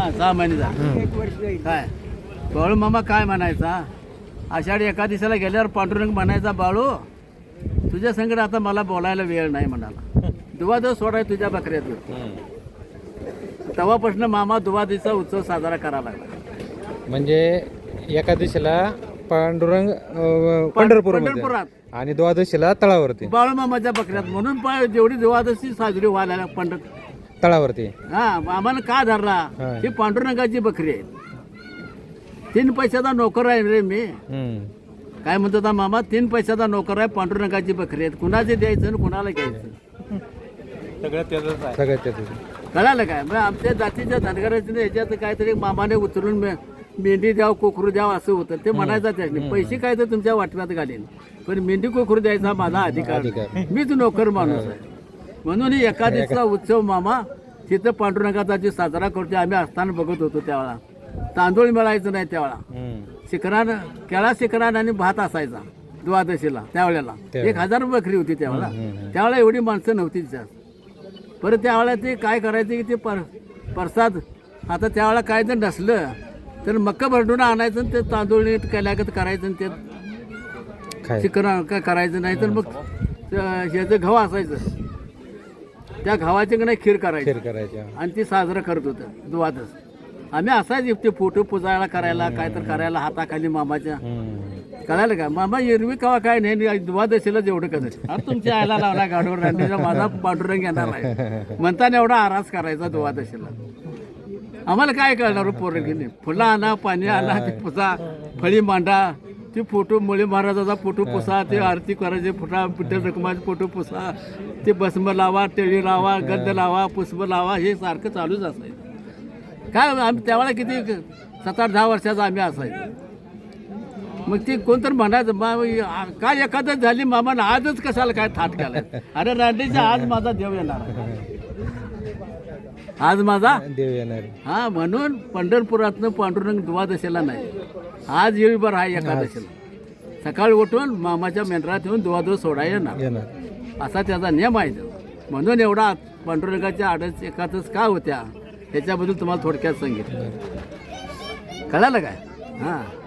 हा सहा महिने झाले. काय? बाळू मामा काय म्हणायचा? आषाढी एकादशीला गेल्यावर पांडुरंग म्हणायचा बाळू तुझ्या संकट आता मला बोलायला वेळ नाही म्हणाला. दुवादस सोडाय तुझ्या बकऱ्यात हं. तेव्हापासून मामा दुवादशीचा उत्सव साजरा करावा लागला. म्हणजे एका दिवशीला पांडुरंग पंढरपूर पंढरपुरात. आणि द्वादशीला तळावरती. बाळू मामाच्या बकऱ्यात. म्हणून जेवढी दुवादशी साजरी व्हायला पंढर तळावरती. हा आम्हाला का धरला? हा. ही पांडुरंगाची बकरी आहे तीन पैशाचा नोकर आहे रे मी. काय म्हणतो आता मामा? तीन पैशाचा नोकर आहे पांडुरंगाची बकरी आहेत. कुणाचे द्यायचं आणि कुणाला घ्यायचं? सगळं त्याच कळालं काय? मग आमच्या जातीच्या धनगराच्या ह्याच्यात काहीतरी मामाने उचलून मे- मेंढी द्याव कोकरू द्याव असं होतं. ते म्हणायचं त्याने पैसे काय तर तुमच्या वाटव्यात घालेन. पण मेंढी कोकरू द्यायचा हा माझा अधिकार अधिकार. मीच नोकर माणूस आहे. म्हणून ही एकादशीचा उत्सव मामा तिथं पांडुरंगाचा जे साजरा करतो आम्ही असताना बघत होतो त्यावेळा तांदूळ मिळायचं नाही त्यावेळा. शिखरान केळा शिखरान आणि भात असायचा द्वादशीला त्यावेळेला. एक हजार बकरी होती त्यावेळेला. त्यावेळेला एवढी माणसं नव्हती त्यात परत त्यावेळेला ते काय करायचं की ते पर प्रसाद आता त्यावेळेला काय जर नसलं तर मक्का भरडून आणायचं आणि ते तांदूळ नीट केल्यागत करायचं ते काय? करायचं नाही तर मग ह्याचं गव्हा असायचं. त्या का नाही खीर करायची. खीर करायच्या आणि ती साजरं करत होतं दुवादस आम्ही असायच ते फोटो पुजायला करायला काय तर करायला हाताखाली मामाच्या. कळालं का? मामा एरवी कवा काय नाही द्वादशीला जेवढं कसं अरे तुमच्या आयला लावला गाडीवर रांडीचा माझा पांडुरंग येणार आहे म्हणताना एवढा आरास करायचा द्वादशीला. आम्हाला काय कळणार हो पोरं फुलं आणा पाणी आणा ती पुसा फळी मांडा. ती फोटो मुळे महाराजाचा फोटो पुसा ते आरती करायचे फुटा पिठ्ठल रकमाचे फोटो पुसा ते भस्म लावा टेळी लावा गंध लावा पुष्प लावा हे सारखं चालूच असायचं. काय आम्ही त्यावेळेला किती सात आठ दहा वर्षाचा आम्ही असायचो. मग ती कोणतर म्हणायचं मा काय एखादं झाली मामानं आजच कशाला काय थाट केलाय अरे रांडेच्या आज माझा देव येणार. आज माझा? देव येणार. हा म्हणून पंढरपुरातनं पांडुरंग द्वादशीला नाही. आज येईल बरं आहे एकादशीला. सकाळी उठून मामाच्या मेंढरात येऊन द्वादश सोडायला येणार. असा त्याचा नियम आहे. म्हणून एवढा पांडुरंगाच्या आडच एकादश का होत्या त्याच्याबद्दल तुम्हाला थोडक्यात सांगितलं. कळालं काय? हां.